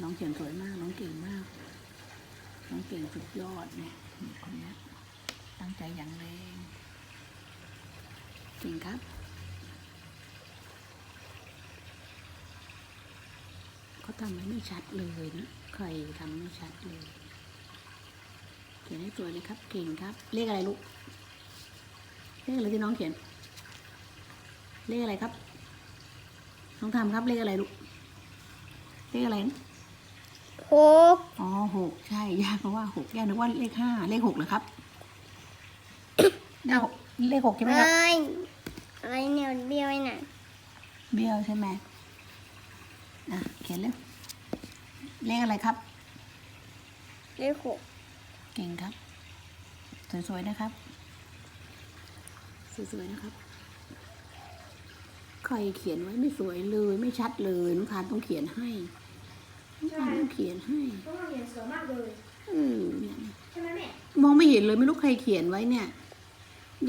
น้องเขียนสวยมาก น้องเก่งมาก น้องเก่งสุดยอดเนี่ยคนนี้ตั้งใจอย่างแรงเก่งครับเขาทำให้ไม่ชัดเลยนะใครทำไม่ชัดเลย เขียนให้สวยเลยครับ เก่งครับ เลขอะไรลูกเลขอะไรที่น้องเขียน เลขอะไรครับ น้องทำครับเลขอะไรลูกเลขอะไรนะ หกอ๋อหกใช่ยากเพราะว่าหกย่านึกว่าเลขห้าเลขหกเหรอครับเลขหกเลขหกใช่ไหมครับ ไอ้อะไรเนี่ยเบี้ยวไอ้น่ะเบี้ยวใช่ไหมอะเขียนเลยเลขอะไรครับ เลขหกเก่งครับ สวยๆนะครับ สวยๆนะครับ ใครเขียนไว้ไม่สวยเลยไม่ชัดเลยน้องทานต้องเขียนให้ น้องทานต้องเขียนให้ก็เรียนสวยมากเลยเออเนี่ยใช่ไหมแม่มองไม่เห็นเลยไม่รู้ใครเขียนไว้เนี่ย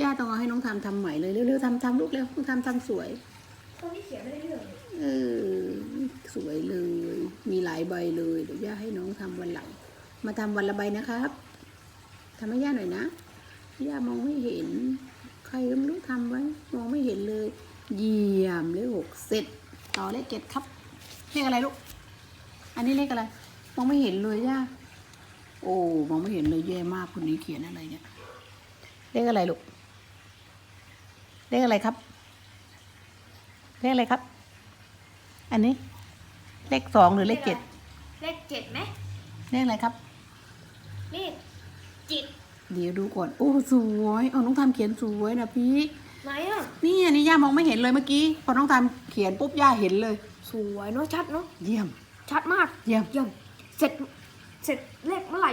ย่าต้องเอาให้น้องทำทำใหม่เลยเร็วๆทำทำลูกเร็วน้องทำทำสวย คนที่เขียนไม่ได้เรื่องเลยเออสวยเลย มีหลายใบเลยเดี๋ยวย่าให้น้องทำวันหลัง มาทำวันละใบนะครับทำให้ย่าหน่อยนะ ย่ามองไม่เห็น ใครก็ไม่รู้ทำไว้ มองไม่เห็นเลย เยี่ยมเลขหกเสร็จ ต่อเลขเจ็ดครับเลขอะไรลูก อันนี้เลขอะไร มองไม่เห็นเลยย่าโอ้มองไม่เห็นเลยแย่มากคนนี้เขียนอะไรเนี่ย เลขอะไรลูก เลขอะไรครับ เลขอะไรครับ อันนี้ เลขสองหรือเลขเจ็ด เลขเจ็ดไหมเลขอะไรครับ เลขจิตเดี๋ยวดูก่อน โอ้สวยเอาน้องทำเขียนสวยนะพี่ไหนอะนี่อันนี้ย่ามองไม่เห็นเลยเมื่อกี้ พอน้องทำเขียนปุ๊บย่าเห็นเลย สวยเนาะชัดเนาะ เยี่ยม ชัดมากเยี่ยม เยี่ยมเสร็จเสร็จเลขเมื่อไหร่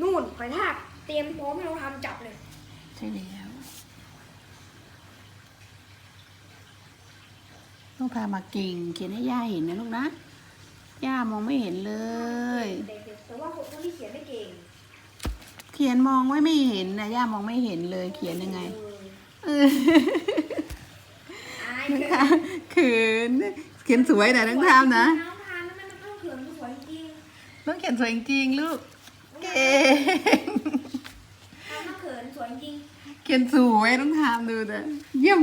นู่นไปทากเตรียมพร้อมให้เราทำจับเลย ใช่แล้ว ต้องพามาเก่ง เขียนให้ย่าเห็นนะลูกนะ ย่ามองไม่เห็นเลยแต่ว่าคนที่เขียนไม่เก่งเขียนมองไว้ไม่เห็นนะย่ามองไม่เห็นเลย เขียนยังไงเอออายน้องเกินทามเขินเขียนสวยนะน้องทามนะน้อง น้องเขียนสวยจริงๆลูก เก่งทานต้องเขินสวยจริง เขียนสวยต้องทามดูนะเยี่ยม